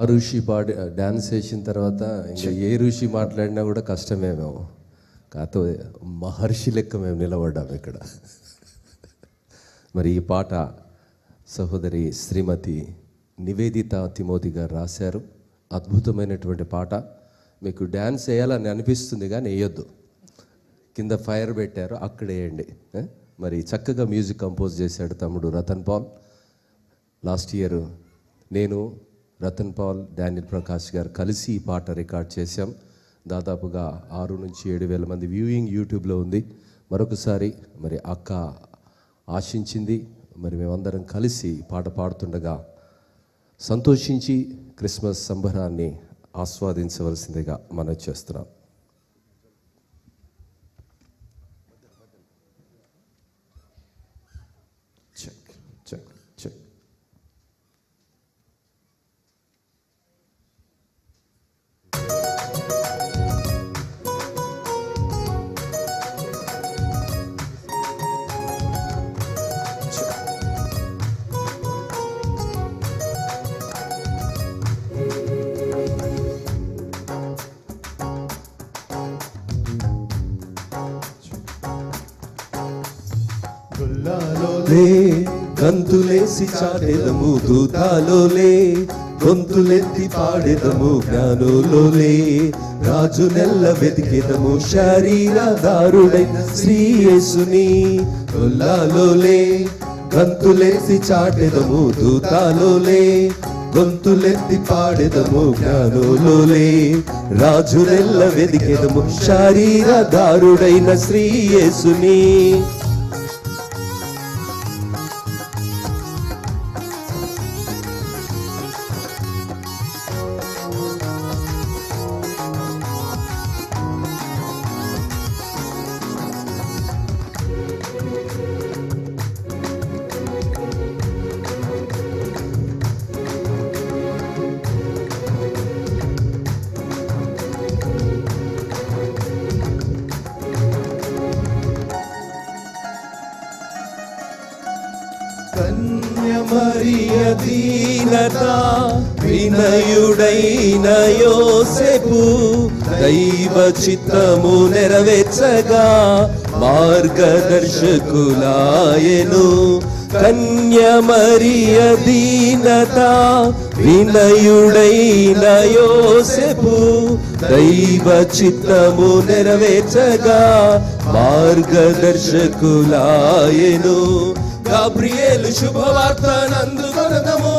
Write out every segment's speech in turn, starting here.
ఆ ఋషి పాడి డ్యాన్స్ చేసిన తర్వాత ఇంకా ఏ ఋషి మాట్లాడినా కూడా కష్టమే మేము. కాకపోతే మహర్షి లెక్క మేము నిలబడ్డాం ఇక్కడ. మరి ఈ పాట సహోదరి శ్రీమతి నివేదిత తిమోతి గారు రాశారు. అద్భుతమైనటువంటి పాట. మీకు డ్యాన్స్ వేయాలని అనిపిస్తుంది కానీ వేయొద్దు. కింద ఫైర్ పెట్టారు అక్కడ వేయండి? మరి చక్కగా మ్యూజిక్ కంపోజ్ చేశాడు తమ్ముడు రతన్ పాల్. లాస్ట్ ఇయర్ నేను రతన్ పాల్ డానియల్ ప్రకాష్ గారు కలిసి ఈ పాట రికార్డ్ చేశాం. దాదాపుగా ఆరు నుంచి ఏడు వేల మంది వ్యూయింగ్ యూట్యూబ్లో ఉంది. మరొకసారి మరి అక్క ఆశించింది మరి మేమందరం కలిసి పాట పాడుతుండగా సంతోషించి క్రిస్మస్ సంబరాన్ని ఆస్వాదించవలసిందిగా మనం చేస్తున్నాం. రే గంతులేసి చాటెదము దూతాలోలే గొంతులెత్తి పాడెదము జ్ఞానులోలే. రాజు నెల్ల వెతికెదము శరీరదారుడైన శ్రీయేసుని గొల్లాలోలే గంతులేసి చాటెదము దూతాలోలే గొంతులెత్తి పాడెదము జ్ఞానులోలే. రాజు నెల్ల వెతికెదము శరీరదారుడైన శ్రీయేసుని కన్యమరియ దీనత వినయుడైన యోసెపు దైవ చిత్తము నెరవేర్చగా మార్గదర్శకులాయను. కన్యమరియ దీనత వినయుడైన యోసెపు దైవ చిత్తము నెరవేర్చగా మార్గదర్శకులాయను. గబ్రియేలు శుభవార్త నందుకొనదము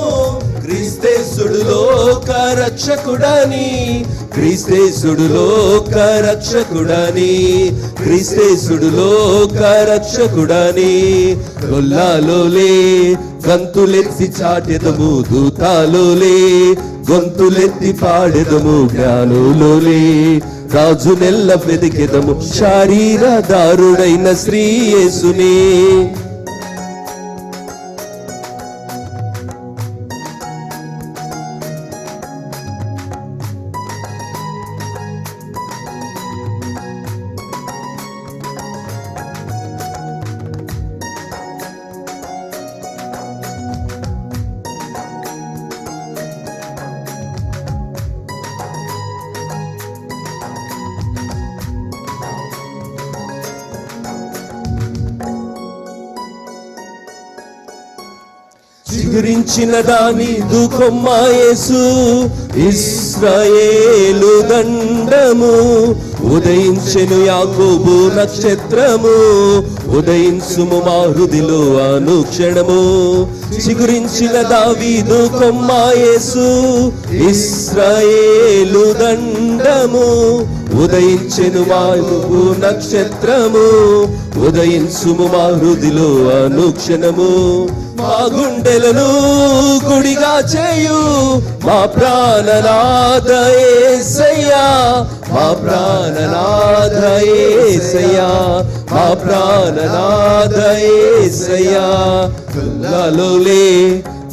క్రీస్తేశుడు లోక రక్షకుడని క్రీస్తేశుడు లోక రక్షకుడని క్రీస్తేశుడు లోక రక్షకుడని గొల్లాలోలే గంతులెత్తి చాటెదము దూతాలోలే. గొంతులెత్తి పాడెదము జ్ఞానులోలే. రాజు నెల్ల వెతికెదము శారీర దారుడైన శ్రీయేసునే చిగురించిన దాని దుఃఖమ్మాయేసు ఇస్రాయేలు దండము ఉదయించెను యాకోబు నక్షత్రము ఉదయించుము మా హృదిలో అనుక్షణము చిగురించిన దావీదు కొమ్మాయేసు ఇస్రాయేలు దండము ఉదయించెను మా నక్షత్రము ఉదయించుము మా హృదిలో అనుక్షణము. మా గుండెలను గుడిగా చేయు మా ప్రాణనాథయ్యా మా ప్రాణనాథయ్యా మా ప్రాణనాథయ్యా యేసయ్యా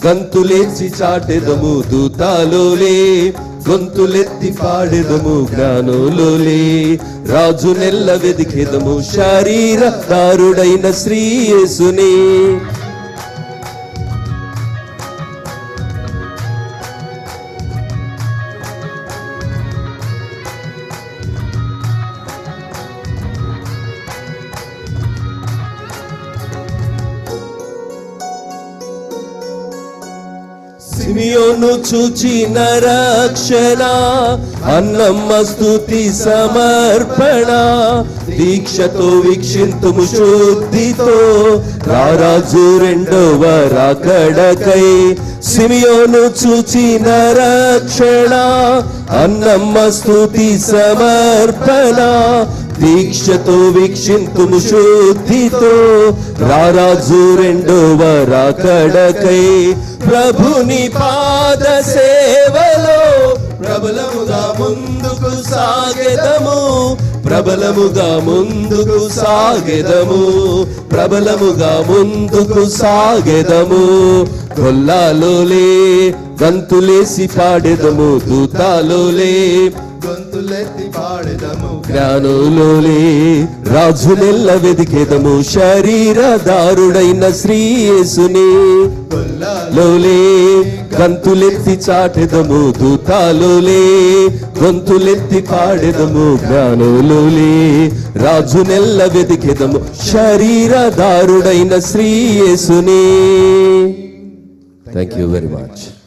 గంతులేచి చాటెదము దూతాలోలే గొంతులెత్తి పాడెదము జ్ఞానులోలే. రాజు నెల్ల వెదికెదము శరీర దారుడైన శ్రీయేసునే యేసుని సిమియోను చూచిన రక్షణ అన్నమ్మ స్థుతి సమర్పణ. దీక్షతో వీక్షింతుము శుద్ధితో రారాజు రెండవ రాకడకై. సిమియోను చూచిన రక్షణ అన్నమ్మ స్థుతి సమర్పణ. దీక్షతో వీక్షింతుము శుద్ధితో రారాజు రెండవ రాకడకై. ప్రభుని పాద సేవలో ప్రబలముగా ముందుకు సాగెదము ప్రబలముగా ముందుకు సాగెదము ప్రబలముగా ముందుకు సాగెదము. కొల్లాలోలే గంతులేసి పాడెదము దూతాలోలే. గొంతులెత్తి పాడెదము జ్ఞానులోలే. రాజునెల్ల వెదికెదము శరీరదారుడైన శ్రీయేసుని. లోలే గంతులెత్తి చాటెదము దూతాలోలే. గొంతులెత్తి పాడెదము జ్ఞానులోలే. రాజునెల్ల వెదికెదము శరీరదారుడైన శ్రీయేసుని. Thank you very much